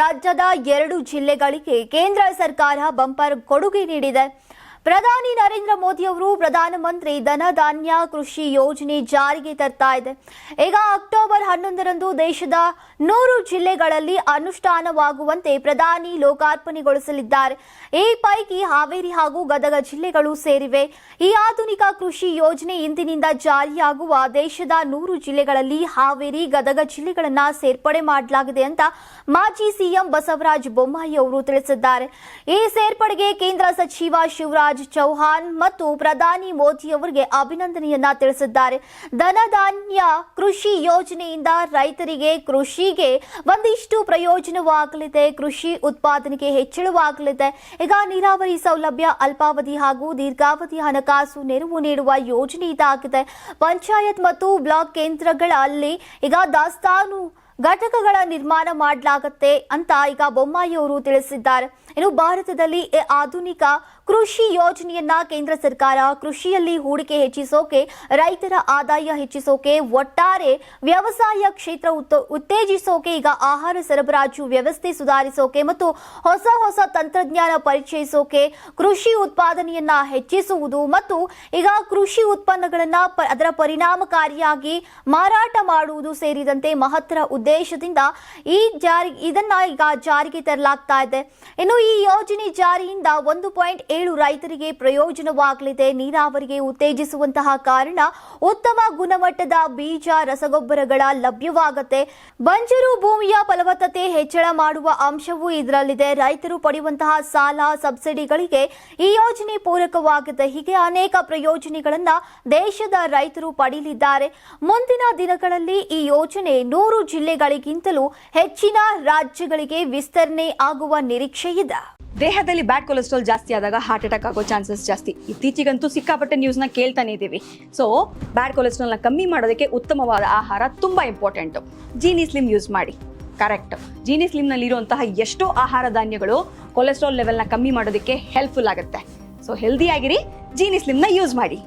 ರಾಜ್ಯದ ಎರಡು ಜಿಲ್ಲೆಗಳಿಗೆ ಕೇಂದ್ರ ಸರ್ಕಾರ ಬಂಪರ್ ಕೊಡುಗೆ ನೀಡಿದೆ. ಪ್ರಧಾನಿ ನರೇಂದ್ರ ಮೋದಿ ಅವರು ಪ್ರಧಾನಮಂತ್ರಿ ಧನಧಾನ್ಯ ಕೃಷಿ ಯೋಜನೆ ಜಾರಿಗೆ ತರ್ತಾ ಇದೆ. ಈಗ ಅಕ್ಟೋಬರ್ ಹನ್ನೊಂದರಂದು ದೇಶದ ನೂರು ಜಿಲ್ಲೆಗಳಲ್ಲಿ ಅನುಷ್ಠಾನವಾಗುವಂತೆ ಪ್ರಧಾನಿ ಲೋಕಾರ್ಪಣೆಗೊಳಿಸಲಿದ್ದಾರೆ. ಈ ಪೈಕಿ ಹಾವೇರಿ ಹಾಗೂ ಗದಗ ಜಿಲ್ಲೆಗಳು ಸೇರಿವೆ. ಈ ಆಧುನಿಕ ಕೃಷಿ ಯೋಜನೆ ಇಂದಿನಿಂದ ಜಾರಿಯಾಗುವ ದೇಶದ ನೂರು ಜಿಲ್ಲೆಗಳಲ್ಲಿ ಹಾವೇರಿ, ಗದಗ ಜಿಲ್ಲೆಗಳನ್ನ ಸೇರ್ಪಡೆ ಮಾಡಲಾಗಿದೆ ಅಂತ ಮಾಜಿ ಸಿಎಂ ಬಸವರಾಜ ಬೊಮ್ಮಾಯಿ ಅವರು ತಿಳಿಸಿದ್ದಾರೆ. ಈ ಸೇರ್ಪಡೆಗೆ ಕೇಂದ್ರ ಸಚಿವ ಶಿವರಾಜ್ ಚೌಹಾಣ್ ಮತ್ತು ಪ್ರಧಾನಿ ಮೋದಿಯವರಿಗೆ ಅಭಿನಂದನೆಯನ್ನ ತಿಳಿಸಿದ್ದಾರೆ. ಧನಧಾನ್ಯ ಕೃಷಿ ಯೋಜನೆಯಿಂದ ರೈತರಿಗೆ ಕೃಷಿಗೆ ಒಂದಿಷ್ಟು ಪ್ರಯೋಜನವಾಗಲಿದೆ. ಕೃಷಿ ಉತ್ಪಾದನೆಗೆ ಹೆಚ್ಚಳವಾಗಲಿದೆ. ಈಗ ನೀರಾವರಿ ಸೌಲಭ್ಯ, ಅಲ್ಪಾವಧಿ ಹಾಗೂ ದೀರ್ಘಾವಧಿ ಹಣಕಾಸು ನೆರವು ನೀಡುವ ಯೋಜನೆ ಇದಾಗಿದೆ. ಪಂಚಾಯತ್ ಮತ್ತು ಬ್ಲಾಕ್ ಕೇಂದ್ರಗಳಲ್ಲಿ ಈಗ ದಾಸ್ತಾನು ಘಟಕಗಳ ನಿರ್ಮಾಣ ಮಾಡಲಾಗತ್ತೆ ಅಂತ ಈಗ ಬೊಮ್ಮಾಯಿ ಅವರು ತಿಳಿಸಿದ್ದಾರೆ. ಇನ್ನು ಭಾರತದಲ್ಲಿ ಆಧುನಿಕ ಕೃಷಿ ಯೋಜನೆಯನ್ನ ಕೇಂದ್ರ ಸರ್ಕಾರ ಕೃಷಿಯಲ್ಲಿ ಹೂಡಿಕೆ ಹೆಚ್ಚಿಸೋಕೆ, ರೈತರ ಆದಾಯ ಹೆಚ್ಚಿಸೋಕೆ, ಒಟ್ಟಾರೆ ವ್ಯವಸಾಯ ಕ್ಷೇತ್ರ ಉತ್ತ- ಉತ್ತೇಜಿಸೋಕೆ, ಈಗ ಆಹಾರ ಸರಬರಾಜು ವ್ಯವಸ್ಥೆ ಸುಧಾರಿಸೋಕೆ ಮತ್ತು ಹೊಸ ಹೊಸ ತಂತ್ರಜ್ಞಾನ ಪರಿಚಯಿಸೋಕೆ ಕೃಷಿ ಉತ್ಪಾದನೆಯನ್ನ ಹೆಚ್ಚಿಸುವುದು ಮತ್ತು ಈಗ ಕೃಷಿ ಉತ್ಪನ್ನಗಳನ್ನ ಅದರ ಪರಿಣಾಮಕಾರಿಯಾಗಿ ಮಾರಾಟ ಮಾಡುವುದು ಸೇರಿದಂತೆ ಮಹತ್ತರ ಉದ್ದೇಶದಿಂದ ಈ ಜಾರಿ, ಇದನ್ನ ಈಗ ಜಾರಿಗೆ ತರಲಾಗ್ತಾ ಇದೆ. ಇನ್ನು ಈ ಯೋಜನೆ ಜಾರಿಯಿಂದ ಒಂದು ಪಾಯಿಂಟ್ ಏಳು ರೈತರಿಗೆ ಪ್ರಯೋಜನವಾಗಲಿದೆ. ನೀರಾವರಿಗೆ ಉತ್ತೇಜಿಸುವಂತಹ ಕಾರಣ ಉತ್ತಮ ಗುಣಮಟ್ಟದ ಬೀಜ, ರಸಗೊಬ್ಬರಗಳ ಲಭ್ಯವಾಗುತ್ತೆ. ಬಂಜರು ಭೂಮಿಯ ಫಲವತ್ತತೆ ಹೆಚ್ಚಳ ಮಾಡುವ ಅಂಶವೂ ಇದರಲ್ಲಿದೆ. ರೈತರು ಪಡೆಯುವಂತಹ ಸಾಲ ಸಬ್ಸಿಡಿಗಳಿಗೆ ಈ ಯೋಜನೆ ಪೂರಕವಾಗಿದೆ. ಹೀಗೆ ಅನೇಕ ಪ್ರಯೋಜನಗಳನ್ನ ದೇಶದ ರೈತರು ಪಡೆಯಲಿದ್ದಾರೆ. ಮುಂದಿನ ದಿನಗಳಲ್ಲಿ ಈ ಯೋಜನೆ ನೂರು ಜಿಲ್ಲೆಗಳಿಗಿಂತಲೂ ಹೆಚ್ಚಿನ ರಾಜ್ಯಗಳಿಗೆ ವಿಸ್ತರಣೆ ಆಗುವ ನಿರೀಕ್ಷೆ ಇದೆ. ದೇಹದಲ್ಲಿ ಬ್ಯಾಡ್ ಕೊಲೆಸ್ಟ್ರಾಲ್ ಜಾಸ್ತಿ ಆದಾಗ ಹಾರ್ಟ್ ಅಟ್ಯಾಕ್ ಆಗೋ ಚಾನ್ಸಸ್ ಜಾಸ್ತಿ. ಇತ್ತೀಚೆಗಂತೂ ಸಿಕ್ಕಾಪಟ್ಟೆ ನ್ಯೂಸ್ನ ಕೇಳ್ತಾನೆ ಇದ್ದೀವಿ. ಸೊ ಬ್ಯಾಡ್ ಕೊಲೆಸ್ಟ್ರಾಲ್ನ ಕಮ್ಮಿ ಮಾಡೋದಕ್ಕೆ ಉತ್ತಮವಾದ ಆಹಾರ ತುಂಬ ಇಂಪಾರ್ಟೆಂಟು ಜೀನಿ ಸ್ಲಿಮ್ ಯೂಸ್ ಮಾಡಿ. ಕರೆಕ್ಟ್ ಜೀನಿ ಸ್ಲಿಮ್ನಲ್ಲಿ ಇರುವಂತಹ ಎಷ್ಟೋ ಆಹಾರ ಧಾನ್ಯಗಳು ಕೊಲೆಸ್ಟ್ರಾಲ್ ಲೆವೆಲ್ನ ಕಮ್ಮಿ ಮಾಡೋದಕ್ಕೆ ಹೆಲ್ಪ್ಫುಲ್ ಆಗುತ್ತೆ. ಸೊ ಹೆಲ್ದಿ ಆಗಿರಿ ಜೀನಿ ಸ್ಲಿಮ್ನ ಯೂಸ್ ಮಾಡಿ.